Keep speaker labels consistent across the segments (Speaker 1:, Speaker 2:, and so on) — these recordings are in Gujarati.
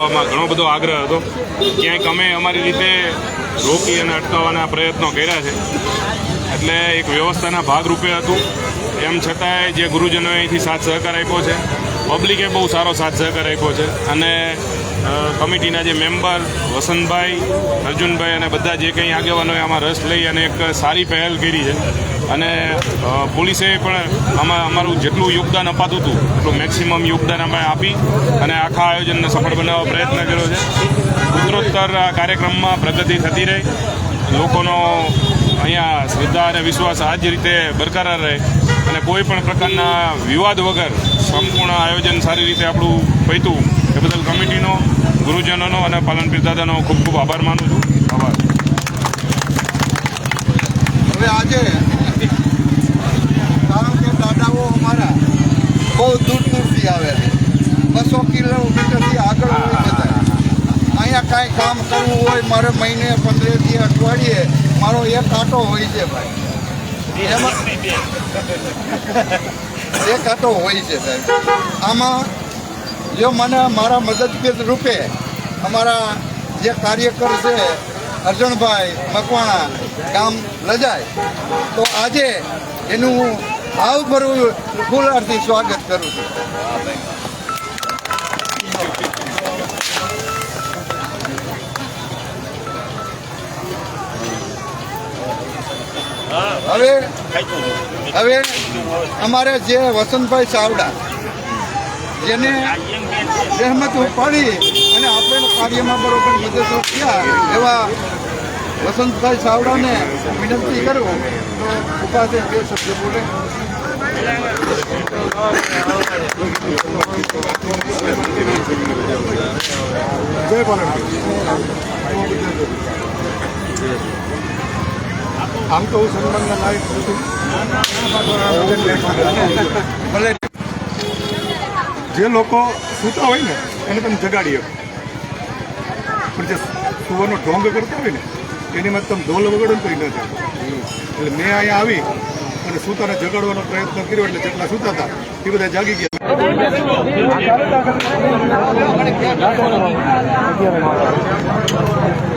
Speaker 1: ઘણો બધો આગ્રહ હતો. ક્યાંક અમે અમારી રીતે રોકી અને અટકાવવાના પ્રયત્નો કર્યા છે. એટલે એક વ્યવસ્થાના ભાગરૂપે હતું. એમ છતાંય જે ગુરુજનોએ અહીંથી સાથ સહકાર આપ્યો છે, પબ્લિકે બહુ સારો સાથ સહકાર આપ્યો છે. અને કમિટીના જે મેમ્બર વસંતભાઈ, અર્જુનભાઈ અને બધા જે કંઈ આગેવાનોએ આમાં રસ લઈ અને એક સારી પહેલ કરી છે. અને પોલીસે પણ આમાં અમારું જેટલું યોગદાન અપાતું હતું, એટલું મેક્સિમમ યોગદાન અમે આપી અને આખા આયોજનને સફળ બનાવવા પ્રયત્ન કર્યો છે. ઉત્તરોત્તર, આ કાર્યક્રમમાં પ્રગતિ થતી રહે. લોકોનો અહીંયા શ્રદ્ધા અને વિશ્વાસ આ જ રીતે બરકરાર રહે. અને કોઈ પણ પ્રકારના વિવાદ વગર સંપૂર્ણ આયોજન સારી રીતે આપણું પૈતું. એ બદલ કમિટીનો, ગુરુજનોનો અને પાલનપીર દાદાનો ખૂબ ખૂબ આભાર માનું છું. આભાર.
Speaker 2: હવે આજે કારણ કે દાદાઓ અમારા બહુ દૂર દૂરથી આવે છે બસો કિલોમીટરથી આગળ અહીંયા કાંઈ કામ કરવું હોય, મારે મહિને પંદરેથી અઠવાડિયે મારો એક આટો હોય છે ભાઈ. એમાં એક આટો હોય છે સાહેબ. આમાં જો મને મારા મદદગીર રૂપે અમારા જે કાર્યકર છે, અર્જણભાઈ મકવાણા ગામ લજાય, તો આજે એનું હું ભાવભરું ફૂલારથી સ્વાગત કરું છું. હવે હવે અમારે જે વસંતભાઈ ચાવડા, જેને જહેમત ઉપાડી અને આપણે કાર્યમાં બરોબર મદદરૂપ થયા એવા વસંતભાઈ ચાવડાને વિનંતી કરું, તો બે શબ્દ બોલે. જય આમ તો હું સન્માનના લાયક ભલે જે લોકો સૂતા હોય ને, એને તમે જગાડી શકો પણ જે સુવાનો ઢોંગ કરતા હોય ને, એની માં તમે ઢોલ વગાડો ને તો ન થાય એટલે મેં અહીંયા આવી અને સૂતાને જગાડવાનો પ્રયત્ન કર્યો એટલે જેટલા સૂતા હતા, એ બધા જાગી ગયા.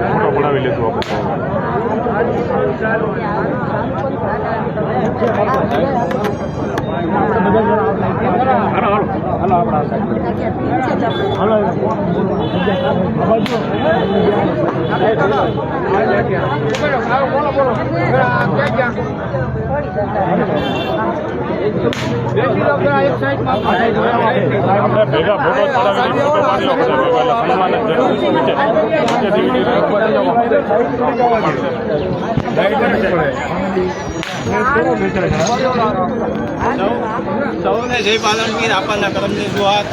Speaker 1: ફોટો પડાવી ફોટો પાડી લો બધા જ
Speaker 3: સૌને જય પાલનગીર આપણના કરમની જુહાર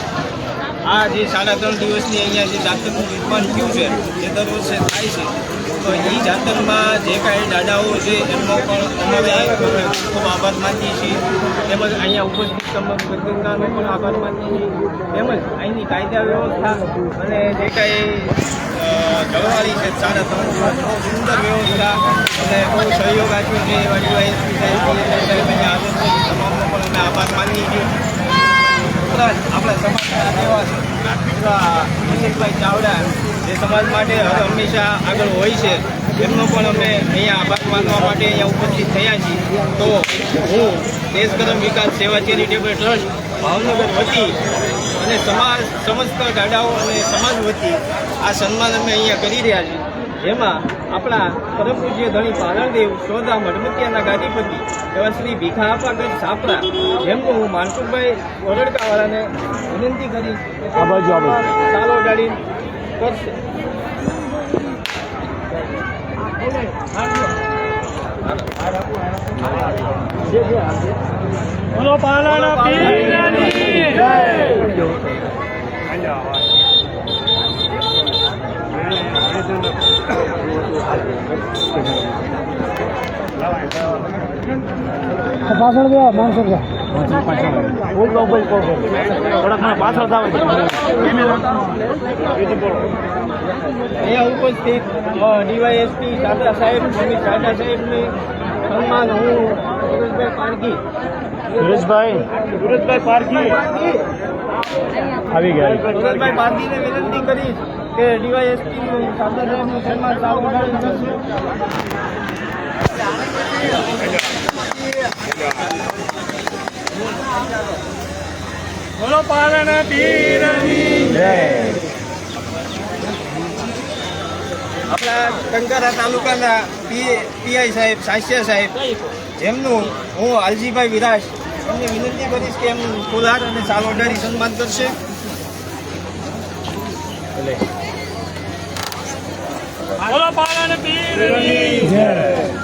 Speaker 3: આ જે સાડા ત્રણ દિવસની અહીંયા જે જાતરનું નિર્માણ થયું છે દર વર્ષે થાય છે તો એ જાતરમાં જે કાંઈ દાદાઓ છે, એમનો પણ અમારે ખૂબ આભાર માનીએ છીએ. તેમજ અહીંયા ઉપસ્થિત ગંગાનો પણ આભાર માનીએ છીએ. તેમજ અહીંની કાયદા વ્યવસ્થા અને જે કાંઈ જળવાળી છે સાડા ત્રણ સુંદર વ્યવસ્થા અને બહુ સહયોગ આપ્યો છે એવા ડીવાયએસપી સાહેબ સાહેબ છે. તમામનો પણ અમે આભાર માનીએ છીએ. ઉપરાંત આપણા સમાજના અશોકભાઈ ચાવડા, જે સમાજ માટે હંમેશા આગળ હોય છે, એમનો પણ અમે અહીંયા આભાર માનવા માટે અહીંયા ઉપસ્થિત થયા છીએ. તો હું દેશકરમ વિકાસ સેવા ચેરિટેબલ ટ્રસ્ટ ભાવનગર વતી અને સમાજ સમસ્ત ગાડાઓ અને સમાજ વતી આ સન્માન અમે અહીંયા કરી રહ્યા છીએ. જેમાં આપણા પરમ પૂજ્ય ધણી પારણદેવ શોધા મઢમતિયાના ગાદીપતિ એવા શ્રી ભીખા આપાગઢ સાપરા જેમનું હું માનસુખભાઈ ઓરડકાવાળાને વિનંતી કરી ચાલો ગાડી કરશે.
Speaker 4: બોલો પાલણ પાછળ ગયા માણસો પાછળ
Speaker 3: અહીંયા ઉપસ્થિત ડીવાયએસપી દાદા સાહેબ મમ્મી દાદા સાહેબની સન્માન હું સુરેશભાઈ. પારકી
Speaker 4: સુરેશભાઈ સુરેશભાઈ પારકી આવી ગયા.
Speaker 3: સુરેશભાઈ પારકીને વિનંતી કરીશ. કે ડીવાયએસપી ચાચા સાહેબનું સન્માન સારું
Speaker 4: બોલો પાલણ પીરની
Speaker 3: આપણા કંકારા તાલુકાના પીઆઈ સાહેબ, સાસ્ય સાહેબ, જેમનું હું આલજીભાઈ વિરાજ, એમને વિનંતી કરીશ કે એમનું ફુલહાર અને સાલ ઓઢાડી સન્માન કરશે.
Speaker 4: બોલો પાલણ પીરની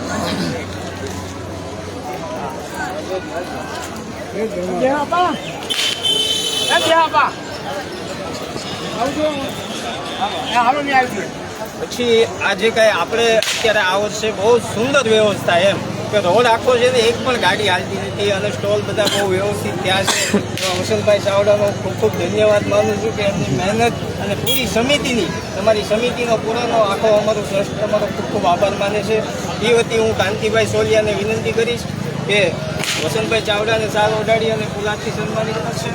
Speaker 3: પછી આજે કાંઈ આપણે અત્યારે આ વર્ષે બહુ સુંદર વ્યવસ્થા એમ. કે રોડ આખો છે ને એક પણ ગાડી હાલતી નથી અને સ્ટોલ બધા બહુ વ્યવસ્થિત થયા છે. વસંતભાઈ ચાવડાનો ખૂબ ખૂબ ધન્યવાદ માનું છું કે એમની મહેનત અને પૂરી સમિતિની, તમારી સમિતિનો પૂરાનો આખો અમારો ટ્રસ્ટ તમારો ખૂબ ખૂબ આભાર માને છે. એ વતી હું કાંતિભાઈ સોલિયાને વિનંતી કરીશ કે વસંતભાઈ ચાવડાને સાર ઓઢાડી અને ફુલાદથી સન્માનિત કરશે.